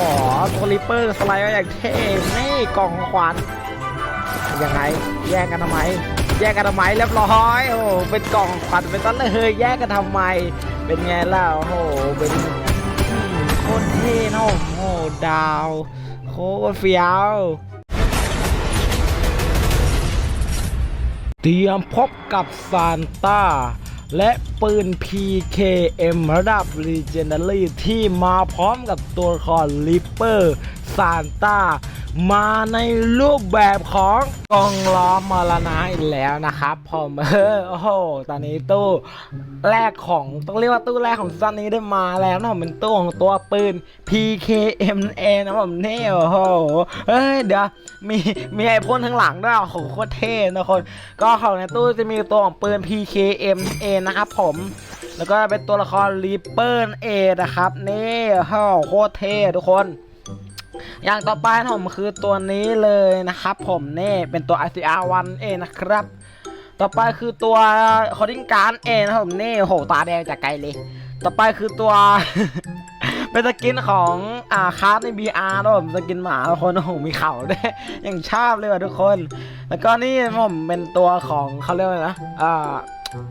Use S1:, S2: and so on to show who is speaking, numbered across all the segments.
S1: อตัวริปเปอร์สไลด์มาอย่างเท่นี่กล่องขวัญยังไง แย่งกันทำไม แย่งกันทำไมเรียบร้อย โอ้เป็นกล่องขวัญเป็นต้นเลย แย่งกันทำไม เป็นไงล่ะโอ้โหเป็นโคตรเท่นะโอ้โหดาวโคตรเฟี้ยวเตรียมพบกับซานต้า และปืน PKM ระดับ Legendary ที่มาพร้อมกับตัวละคร Reaper ซานต้ามาในรูปแบบของกองล้อมรณะอีกแล้วนะครับผมเออโอ้โหตอนนี้ตู้แรกของต้องเรียกว่าตู้แรกของซันนี้ได้มาแล้วนะผมเป็นตู้ของตัวปืน PKM นั่นเอนะผมนี่โอ้โหเฮ้ยเดี๋ยวมีมีไอพ่นข้งหลังด้วยโอ้โหโคตรเท่นะคนก็ของในตู้จะมีตัวของปืน PKM นั่นเอนะครับผมแล้วก็เป็นตัวละคร Reaper นั่นเอนะครับนี่โอ้โหโคตรเท่ทุกคน อย่างต่อไปนะผมคือตัวนี้เลยนะครับผมนี่เป็นตัว ICR 1 เอนะครับ ต่อไปคือตัวคอร์ดิ้งการเอนะครับผมนี่โหตาแดงจากไกลเลย ต่อไปคือตัว เป็นสกินของอ่าคาร์ดใน BR นะผมสกินหมาทุกคนโอ้โหมีเข่าด้วยอย่างชอบเลยว่ะทุกคน แล้วก็นี่ผมเป็นตัวของเขาเรียกว่าไงนะอ่า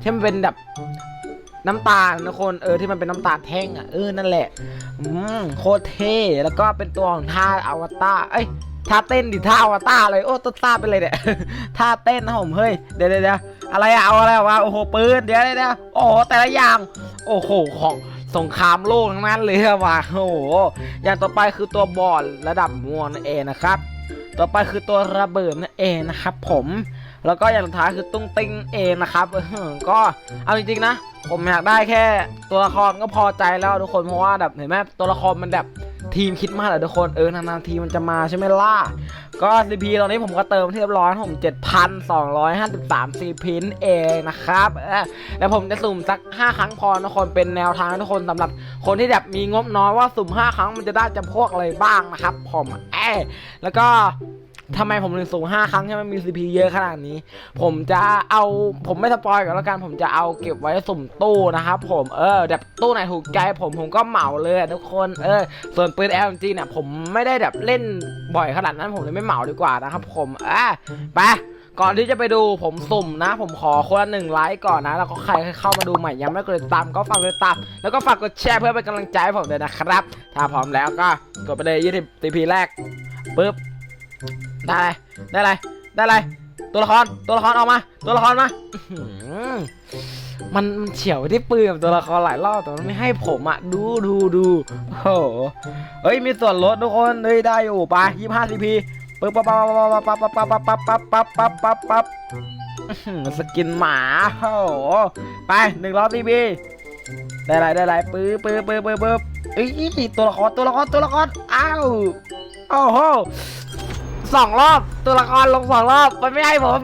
S1: ที่มันเป็นแบบ น้ำตาลนะคนเออที่มันเป็นน้ำตาลแท่งอะเออนั่นแหละอืมโคตรเท่แล้วก็เป็นตัวของท่าอวตารเอ้ยท่าเต้นดิท่าอวตารอะไรโอ้ต้นตาเป็นเลยเนี่ยท่าเต้นนะผมเฮ้ยเดี๋ยวเดี๋ยวเดะอะไรอะเอาอะไรวะโอ้โหปืนเดี๋ยวเดี๋ยวเดะโอ้โหแต่ละอย่างโอ้โหของสงครามโลกทั้งนั้นเลยว่ะโอ้โหอย่างต่อไปคือตัวบอลระดับมวงนั่นเองนะครับ ต่อไปคือตัวระเบิดนั่นเองนะครับผม แล้วก็อย่างสุดท้ายคือตุ้งติ้งเองนะครับก็เอาจริงๆนะ ผมอยากได้แค่ตัวละครก็พอใจแล้วทุกคนเพราะว่าแบบเห็นไหมตัวละครมันแบบทีมคิดมากเลยทุกคนเออนานๆทีมันจะมาใช่ไหมล่ะ ก็ CP ตอนนี้ผมก็เติมที่เรียบร้อยผม7,253 CP นเองนะครับแล้วผมจะสุ่มสัก 5 ครั้งพอทุกคนเป็นแนวทางทุกคนสำหรับคนที่แบบมีงบน้อยว่าสุ่ม 5 ครั้งมันจะได้จำพวกอะไรบ้างนะครับผมเออแล้วก็ ทำไมผมถึงสูง 5 ครั้งใช่ไหมมี CP เยอะขนาดนี้ ผมจะเอาผมไม่สปอยกันแล้วกัน ผมจะเอาเก็บไว้สุ่มตู้นะครับผมเออแบบตู้ไหนถูกใจผมผมก็เหมาเลยทุกคนเออส่วนปืน LMG เนี่ยผมไม่ได้แบบเล่นบ่อยขนาดนั้นผมเลยไม่เหมาดีกว่านะครับผมอะไปก่อนที่จะไปดูผมสุ่มนะ ผมขอคนละหนึ่งไลค์ก่อนนะ แล้วก็ใครเข้ามาดูใหม่ยังไม่กดติดตามก็ฝากกดติดตามแล้วก็ฝากกดแชร์เพื่อเป็นกำลังใจให้ผมด้วยนะครับ ถ้าพร้อมแล้วก็กดไปเลย20 CP แรกปึ๊บ ได้อะไร ได้อะไร ได้อะไร ตัวละคร ตัวละครออกมา ตัวละครมามันมันเฉียวที่ปืนกับตัวละครหลายรอบแต่มันไม่ให้ผมอะ ดูดูดูโอ้โหเฮ้ย มีส่วนลดทุกคน เฮ้ย ได้อยู่ไปยี่ห้าซีพีปึ๊บปั๊บปั๊บปั๊บปั๊บปั๊บปั๊บปั๊บปั๊บปั๊บปั๊บปั๊บปั๊บอื้อหือสกินหมาโอ้โหไปหนึ่งร้อยซีพีได้ไรได้ไรปึ๊บปึ๊บปึ๊บปึ๊บปึ๊บเอ้ยตัวละครตัวละครตัวละครอ้าวโอ้โห สองรอบ ตัวละครลงสองรอบมันไม่ให้ผม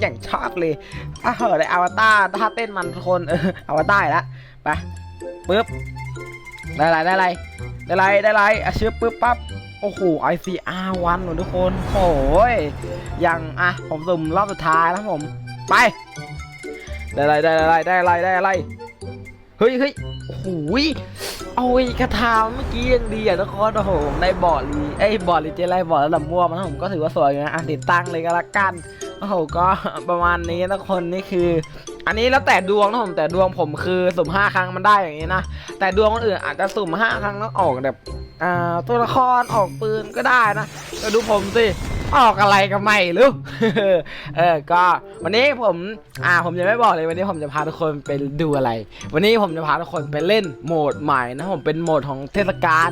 S1: อย่างชอบเลยอ้าวได้อวตารท่าเต้นมันทุกคนเอออวตารล้วไปปึ๊บได้ไรได้ไรได้ไรได้ไรอะชื่อปึ๊บปั๊บโอ้โห ICR วันหนูทุกคนโอ้ยยังอะผมสุ่มรอบสุดท้ายแล้วผม ไป ได้ไรได้ไรได้ไรได้ไรเฮ้ยเฮ้ยโอ้โหย เอาไอ้กระทาเมื่อกี้ยังดีอะทุกคนโอ้โหผมได้บอร์ดลีไอ้ยบอร์ดลีเจไลบอร์ดระดับม่วงมันผมก็ถือว่าสวยอยู่นะอะติดตั้งเลยก็แล้วกันโอ้โหก็ประมาณนี้นะทุกคนนี่คือ อันนี้แล้วแต่ดวงนะผมแต่ดวงผมคือสุ่มห้าครั้งมันได้อย่างนี้นะแต่ดวงคนอื่นอาจจะสุ่มห้าครั้งแล้วออกแบบอ่าตัวละครออกปืนก็ได้นะแต่ดูผมสิ ออกอะไรกันใหม่รือเออ ก็วันนี้ผม อ่า ผมจะไม่บอกเลยวันนี้ผมจะพาทุกคนไปดูอะไร วันนี้ผมจะพาทุกคนไปเล่นโหมดใหม่นะผมเป็นโหมดของเทศกาล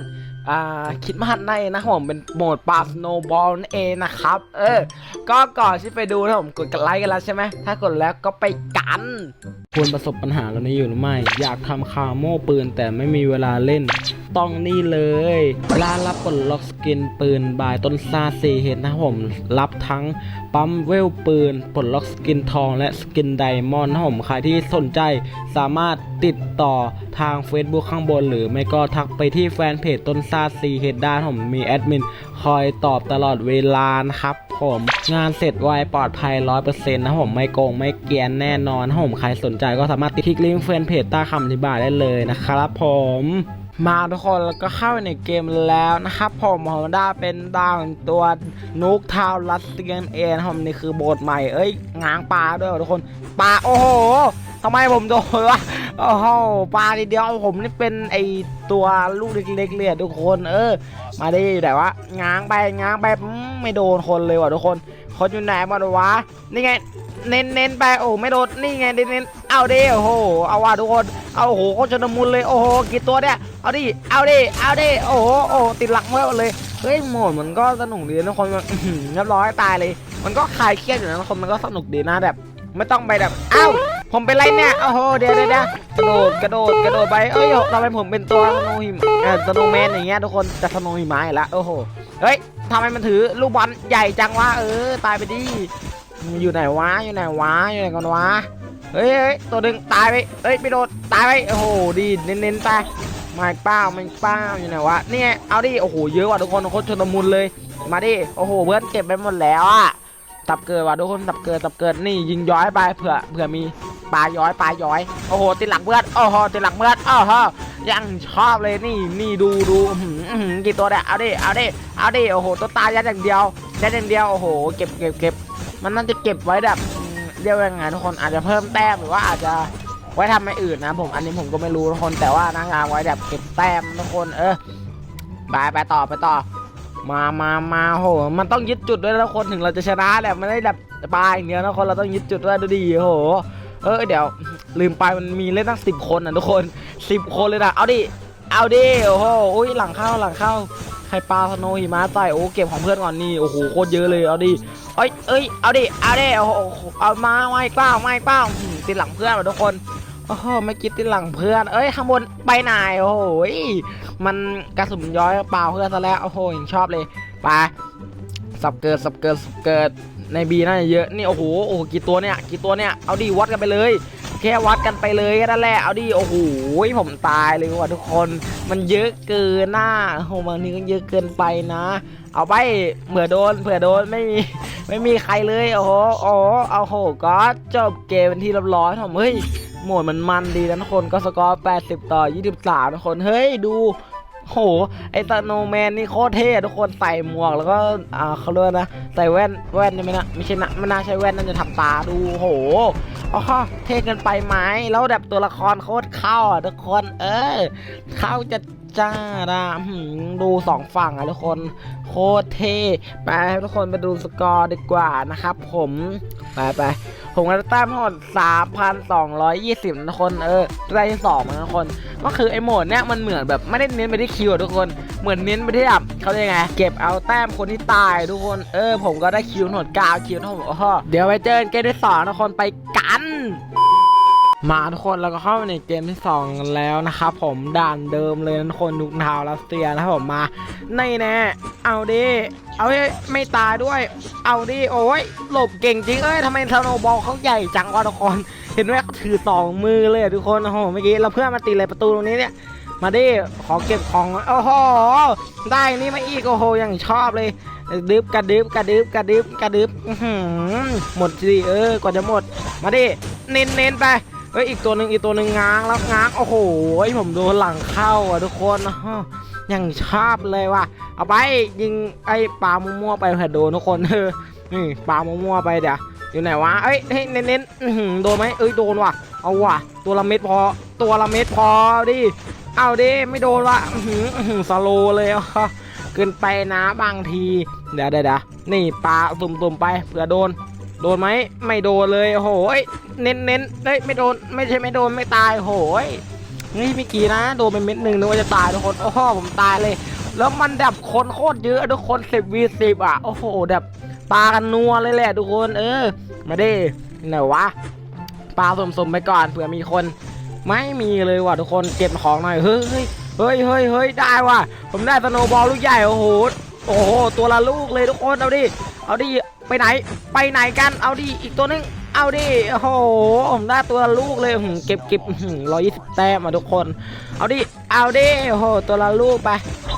S1: อ่าคิดมหัดในนะผมเป็นโหมดปาสโนบอลนั่นเองนะครับ เออ ก็ก่อนที่ไปดูนะผมกดกันไลค์กันแล้วใช่ไหม ถ้ากดแล้วก็ไปกันควรประสบปัญหาเหล่านี้อยู่หรือไม่ อยากทำคาโม่ปืนแต่ไม่มีเวลาเล่น ต้องนี่เลยร้านรับปลดล็อกสกินปืนบายต้นซาซีเฮดนะครับผมรับทั้งปั๊มเวลปืนปลดล็อกสกินทอง และสกินไดมอนด์นะครับผมใครที่สนใจสามารถติดต่อทาง Facebook ข้างบน หรือไม่ก็ทักไปที่แฟนเพจต้นซาซีเฮดด้านผมมีแอดมินคอยตอบตลอดเวลานะครับผมงานเสร็จไวปลอดภัย 100%นะครับผมไม่โกงไม่เกียนแน่นอนผมใครสนใจก็สามารถติดคลิกลิงก์แฟนเพจใต้คำอธิบายได้เลยนะครับผม มาทุกคนแล้วก็เข้าไปในเกมแล้วนะครับผมผมได้เป็นดาวตัวนุกทาวรัสเซียนเองผมนี่คือโบสใหม่เอ้ยงางปลาด้วยทุกคนปลาโอ้โหทำไมผมโดนวะโอ้โหปลาทีเดียวผมนี่เป็นไอตัวลูกเล็กๆเลยทุกคน เออ มาดิแต่ว่าง้างไปง้างไปไม่โดนคนเลยว่ะทุกคนคนอยู่ไหนหมดวะนี่ไง เน้นเน้นไปโอ้ไม่โดนนี่ไงเน้นเน้นเอาดิโอ้โหเอาว่ะทุกคนเอาโอ้โหโคตรชนมุนเลยโอ้โหกี่ตัวเนี่ยเอาดิเอาดิเอาดิโอ้โหโอ้ติดหลังไว้เลยเฮ้ยโหมดมันก็สนุกดีนะทุกคนมันเรียบร้อยตายเลย มันก็คลายเครียดอยู่นะทุกคนมันก็สนุกดีนะแบบไม่ต้องไปแบบเอ้าผมเป็นไรเนี่ยโอ้โหเดี๋ยวเดี๋ยวกระโดดกระโดดกระโดดไปเอ้ยทำไมผมเป็นตัวสโนหิมเออสโนว์แมนอย่างเงี้ยทุกคนจะสโนหิมะอีกแล้วโอ้โหเฮ้ยทำไมมันถือลูกบอลใหญ่จังวะเออตายไปดิ อยู่ไหนวะอยู่ไหนวะอยู่ไหนกันวะเฮ้ยเฮ้ยตัวหนึ่งตายไปเฮ้ยไปโดนตายไปโอ้โหดีเน้นๆไปมาเป้ามาอีกเป้าอยู่ไหนวะเนี่ยเอาดิโอ้โหเยอะว่ะทุกคนโคตรชนมุนเลย มาดิโอ้โหเพื่อนเก็บไปหมดแล้วอะตับเกิดว่ะทุกคนตับเกิดตับเกิดนี่ยิงย้อยไปเผื่อเผื่อมี ปลาย้อยปลาย้อยโอ้โหติดหลังเพื่อนโอ้โหติดหลังเพื่อนโอ้โหยังชอบเลยนี่นี่ดูดูกี่ตัวเนี่ยเอาดิเอาดิเอาดิโอ้โหตัวตายยัดอย่างเดียวยัดอย่างเดียวโอ้โหเก็บเก็บเก็บมันน่าจะเก็บไว้แบบเรียกว่ายังไงทุกคนอาจจะเพิ่มแต้มหรือว่าอาจจะไว้ทำอะไรอื่นนะผมอันนี้ผมก็ไม่รู้ทุกคนแต่ว่านางงามไว้แบบเก็บแต้มทุกคนเออไปไปต่อไปต่อ มามามาโห มันต้องยึดจุดด้วยนะทุกคนถึงเราจะชนะแหละไม่ได้แบบปลาอย่างเดียวนะทุกคนเราต้องยึดจุดด้วยดูดีโห เออเดี๋ยว ลืมไปมันมีเล่นตั้งสิบคนนะทุกคนสิบคนเลยนะเอาดิเอาดิโอ้โหอุ้ยหลังเข้าหลังเข้าใครปลาสโนว์หิมะใส่โอ้เก็บของเพื่อนก่อนนี่โอ้โหโคตรเยอะเลยเอาดิเอ้ยเอ้ยเอาดิเอาดิโอ้โหเอามาไม่เปล่าไม่เปล่าติดหลังเพื่อนว่ะทุกคนโอ้โหไม่คิดติดหลังเพื่อน เอ้ยข้างบนไปไหนโอ้โหยมันกระสุนย้อยเปล่าเพื่อนซะแล้วโอ้โหยังชอบเลยไปสับเกิดสับเกิดสับเกิด ในบีน่าจะเยอะนี่โอ้โหโอ้โหกี่ตัวเนี่ยกี่ตัวเนี่ยเอาดิวัดกันไปเลย แค่วัดกันไปเลยนั่นแหละเอาดิโอ้โหผมตายเลยว่ะทุกคนมันเยอะเกินหน่าโอ้โหบางทีก็เยอะเกินไปนะ เอาไปเผื่อโดนเผื่อโดนไม่มีไม่มีใครเลยโอ้โหโอ้โหเอาโหก็จบเกมเป็นที่เรียบร้อยผมเฮ้ยโหมดมันมันดีนะทุกคนก็สกอร์ 80 ต่อ 23ทุกคนเฮ้ยดู โห ไอ้ตาโนแมนนี่โคตรเท่ทุกคนใส่หมวกแล้วก็อ่าเขาเรียกว่านะใส่แว่นแว่นใช่ไหมนะไม่ใช่นะไม่น่าใช่แว่นน่าจะทำตาดูโหอ๋อเท่เกันไปไหมแล้วแบบตัวละครโคตรเข้าอะทุกคน เออ เข้าจะจ้าดาดูสองฝั่งอะทุกคนโคตรเท่ไปทุกคนไปดูสกอร์ดีกว่านะครับผมไปไป ผมก็แต้มทั้งหมด3,220นะคน เออได้สองนะทุกคน ก็คือไอ้โหมดเนี้ยมันเหมือนแบบไม่ได้เน้นไปที่คิวทุกคน เหมือนเน้นไปที่แบบเขาเรียกไง เก็บเอาแต้มคนที่ตายทุกคน เออ ผมก็ได้คิวทั้งหมด9คิวทั้งหมดเดี๋ยวไปเจอเกมที่สองนะทุกคนไปกันมาทุกคนแล้วก็เข้ามาในเกมที่สองแล้วนะครับผมด่านเดิมเลยนะทุกคนทุกทาวรัสเซียนะครับผมมาในแน่เอาดิ เอาดิไม่ตายด้วย เอาดิโอ้ยหลบเก่งจริงเอ้ยทำไมสโนว์บอลเขาใหญ่จังวะทุกคนเห็นไหมเขาถือสองมือเลยทุกคนโอ้โหเมื่อกี้เราเพื่อนมาตีเลยประตูตรงนี้เนี่ย มาดิขอเก็บของโอ้โหได้นี่มาอีกโอ้โหยังชอบเลยดึบกระดึบกระดึบกระดึบกระดึบหมดสิเออกว่าจะหมด มาดิเน้นเน้นไปเฮ้ยอีกตัวหนึ่งอีกตัวหนึ่งง้างแล้วง้างโอ้โหผมโดนหลังเข้าอะทุกคนอ้อ ยังชอบเลยว่ะ เอาไปยิงไอ้ปลามั่วๆไปเผื่อโดนทุกคนเออนี่ปลามั่วๆไปเดี๋ยวอยู่ไหนวะเอ้ยเฮ้ยเน้นโดนไหมเอ้ยโดนว่ะ เอาว่ะ ตัวละเม็ดพอ ตัวละเม็ดพอดิเอาดิไม่โดนว่ะสโลเลยอะเกินไปนะบางที เดี๋ยวเดี๋ยวนี่ปลาตุ่มๆไปเผื่อโดน โดนไหมไม่โดนเลยโอ้โหยเน้นเน้นเฮ้ยไม่โดนไม่ใช่ไม่โดนไม่ตายโอ้โหย นี่เมื่อกี้นะโดนไปเม็ดหนึ่งนึกว่าจะตายทุกคนโอ้โหผมตายเลย แล้วมันแบบคนโคตรเยอะทุกคนสิบวีสิบอะโอ้โหแบบปลากันนัวเลยแหละทุกคนเออ มาดิไหนวะปลาสมๆไปก่อนเผื่อมีคนไม่มีเลยว่ะทุกคนเก็บของหน่อยเฮ้ยเฮ้ยเฮ้ยเฮ้ยได้ว่ะผมได้สโนบอลลูกใหญ่โอ้โหโอ้โหตัวละลูกเลยทุกคนเอาดิเอาดิ ไปไหน ไปไหนกัน เอาดิ อีกตัวนึง เอาดิ โอ้โห ผมได้ตัวลูกเลยหืมเก็บเก็บร้อยยี่สิบแต้มอะทุกคน เอาดิ เอาดิ โอ้โห ตัวละลูกไป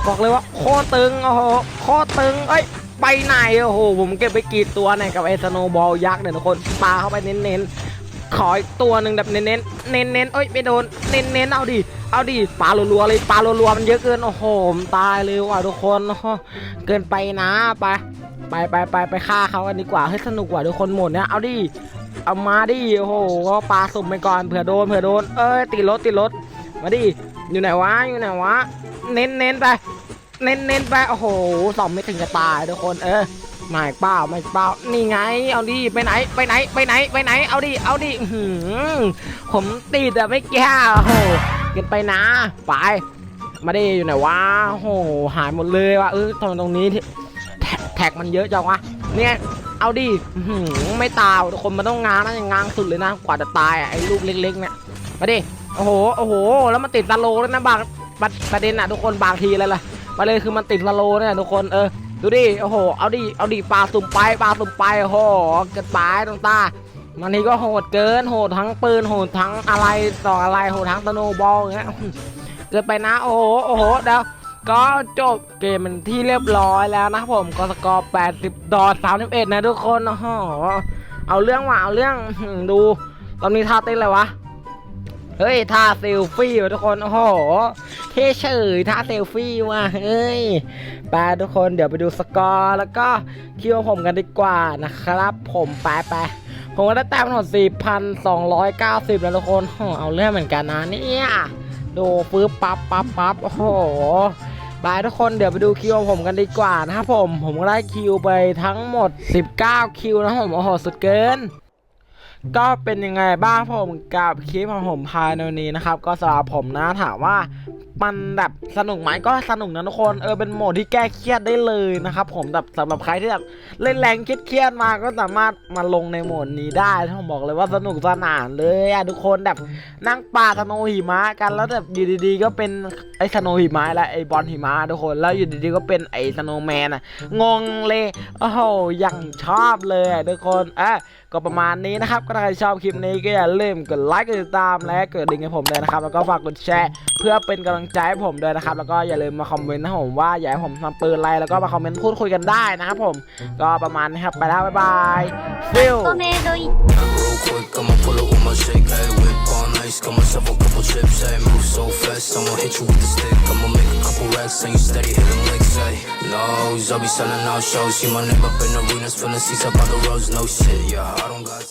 S1: บอกเลยว่าโคตรตึง โอ้โห โคตรตึง เอ้ย ไปไหน โอ้โห ผมเก็บไปกี่ตัวเนี่ยกับไอ้สโนบอลยักษ์เนี่ยทุกคน ปาเข้าไปเน้นๆ ขออีกตัวหนึ่งแบบเน้นเน้นเน้นเน้นๆ เอ้ย ไม่โดน เน้นเน้นๆเอาดิเอาดิปลารัวๆเลยปลารัวๆมันเยอะเกินโอ้โหตายเลยว่ะทุกคนเกินไปนะไป ไปไปไปไปฆ่าเขากันดีกว่าให้ยสนุกกว่าทุกคนหมดเนี่ยเอาดิเอามาดิโอ้โหปลาสุ่มไปก่อนเผื่อโดนเผื่อโดนเอ้ยติดรถติดรถมาดิอยู่ไหนวะอยู่ไหนวะเน้นเน้นไปเน้นเน้นไปโอ้โหสองไม่ถึงจะตายทุกคนเออไม่เปล่าไม่เปล่านี่ไง เอาดิไปไหนไปไหนไปไหนไปไหนเอาดิเอาดิหือผมติดอะไม่แก้โอ้โหเกินไปนะไปมาดิอยู่ไหนวะโอ้โหหายหมดเลยว่ะเออตรงตรงนี้ที่ แท็กมันเยอะจังวะเนี่ยเอาดิไม่ตายทุกคนมันต้องง้างนะอย่างง้างสุดเลยนะกว่าจะตายไอ้ลูกเล็กๆเนี่ยมาดิโอ้โหโอ้โห แล้วมันติดสโลว์ด้วยนะบางประประเด็นอะทุกคนบางทีเลยล่ะมาเลยคือมันติดสโลเนี่ยทุกคนเออดูดิโอ้โหเอาดิเอาดิปลาสุ่มไปปลาสุ่มไปโอ้โหเกินไปตรงตามันนี้ก็โหดเกินโหดทั้งปืนโหดทั้งอะไรต่ออะไรโหดทั้งสโนบอลเงี้ยเกินไปนะโอ้โหโอ้โหเดี๋ยว ก็จบเกมมันที่เรียบร้อยแล้วนะครับผมก็สกอร์ 80 ดอ31 นะทุกคนโอ้โหเอาเรื่องว่ะเอาเรื่องดูตอนนี้ท่าเต้นอะไรวะ เฮ้ยท่าเซลฟี่ว่ะทุกคนโอ้โหเท่เฉยท่าเซลฟี่ว่ะเฮ้ยไปทุกคนเดี๋ยวไปดูสกอร์แล้วก็คิวผมกันดีกว่านะครับ ผมไปไปผมก็ได้แต้มทั้งหมด4,290 แล้วทุกคน เอาเรื่องเหมือนกันนะเนี่ย ดูฟื้บปั๊บปั๊บปั๊บโอ้โห บายทุกคนเดี๋ยวไปดูคิวของผมกันดีกว่านะครับผม ผมก็ได้คิวไปทั้งหมด 19 คิวนะผมโอ้โหสุดเกิน ก็เป็นยังไงบ้างผมกับคลิปของผมภายในวันนี้นะครับ ก็สำหรับผมนะถามว่ามันแบบสนุกไหมก็สนุกนะทุกคนเออเป็นโหมดที่แก้เครียดได้เลยนะครับผมแบบสำหรับใครที่แบบเล่นแรงเครียดมาก็สามารถมาลงในโหมดนี้ได้ต้องบอกเลยว่าสนุกสนานเลยอะทุกคนแบบนั่งป่าสโนว์หิมะกันแล้วแบบอยู่ดีๆ ก็เป็นไอ้สโนว์หิมะและไอ้บอลหิมะทุกคนแล้วอยู่ดีๆก็เป็นไอ้สโนว์แมนอะงงเลยโอ้โหยังชอบเลยทุกคนอะก็ประมาณนี้นะครับก็ถ้าใครชอบคลิปนี้ก็อย่าลืมกดไลค์กดติดตามและกดดิ่งให้ผมเลยนะครับแล้วก็ฝากกดแชร์เพื่อเป็นกำลังใจให้ผมด้วยนะครับแล้วก็อย่าลืมมาคอมเมนต์นะผมว่าอยากให้ผมทำปืนอะไรแล้วก็มาคอมเมนต์พูดคุยกันได้นะครับผมก็ประมาณนี้ครับไปแล้วบ๊ายบายฟิล
S2: Come on ice, got myself a couple chips, ayy Move so fast, I'ma hit you with the stick I'ma make couple racks, and you steady hitting licks, hey, nose, I'll be selling out shows, see my name up in arenas, filling seats up on the roads, no shit, yeah, I don't got